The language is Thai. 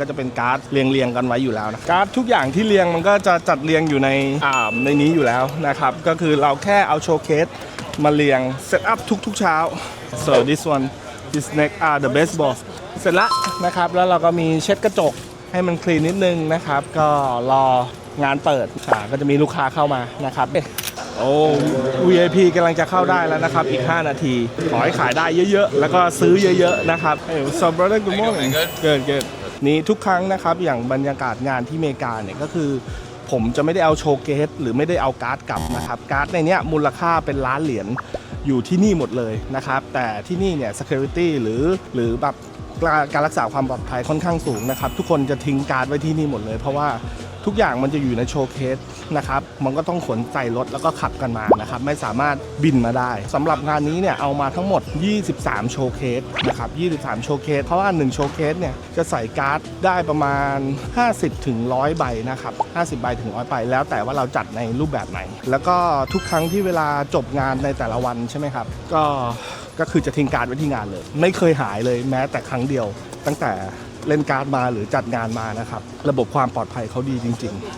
ก็จะเป็นการ์ดเรียงเรียงๆกันไว้อยู่แล้วนะการ์ดทุกอย่างที่เรียงมันก็จะจัดเรียงอยู่ในอ่าในนี้อยู่แล้วนะครับ ก็คือเราแค่เอาโชว์เคสมาเรียงเซตอัพทุกๆเช้า so this one this next are the best balls เสร็จละนะครับแล้วเราก็มีเช็ดกระจกให้มันคลีนนิดนึงนะครับ ก็รองานเปิดอ่าก็จะมีลูกค้าเข้ามานะครับโอ้ VIP กำลังจะเข้าได้แล้วนะครับ อีก 5 นาที ขอให้ขายได้เยอะๆ แล้วก็ซื้อเยอะๆ นะครับเฮ้ย so brother good morning good good นี่ทุกครั้งนะครับอย่างบรรยากาศงานที่อเมริกาเนี่ยก็คือ ผมจะไม่ได้เอาโชว์เกสหรือไม่ได้เอาการ์ดกลับนะครับการ์ดในนี้มูลค่าเป็นล้านเหรียญอยู่ที่นี่หมดเลยนะครับ แต่ที่นี่เนี่ย security หรือหรือแบบการรักษาความปลอดภัยค่อนข้างสูงนะครับ ทุกคนจะทิ้งการ์ดไว้ที่นี่หมดเลย เพราะว่า ทุกอย่างมันจะอยู่ในโชว์เคสนะครับ มันก็ต้องขนใส่รถแล้วก็ขับกันมานะครับ ไม่สามารถบินมาได้สำหรับงานนี้เนี่ยเอามาทั้งหมด 23 โชว์เคสนะครับ 23 โชว์เคส เพราะว่า 1 โชว์เคสเนี่ยจะใส่การ์ดได้ประมาณ 50ถึง100 ใบนะครับ 50 ใบถึง 100 ใบ แล้วแต่ว่าเราจัดในรูปแบบไหน แล้วก็ทุกครั้งที่เวลาจบงานในแต่ละวันใช่ไหมครับ ก็ ก็คือจะทิ้งการ์ดไว้ที่งานเลย ไม่เคยหายเลยแม้แต่ครั้งเดียวตั้งแต่ เล่นการ์ดมาหรือจัดงานมานะครับ ระบบความปลอดภัยเขาดีจริง ๆ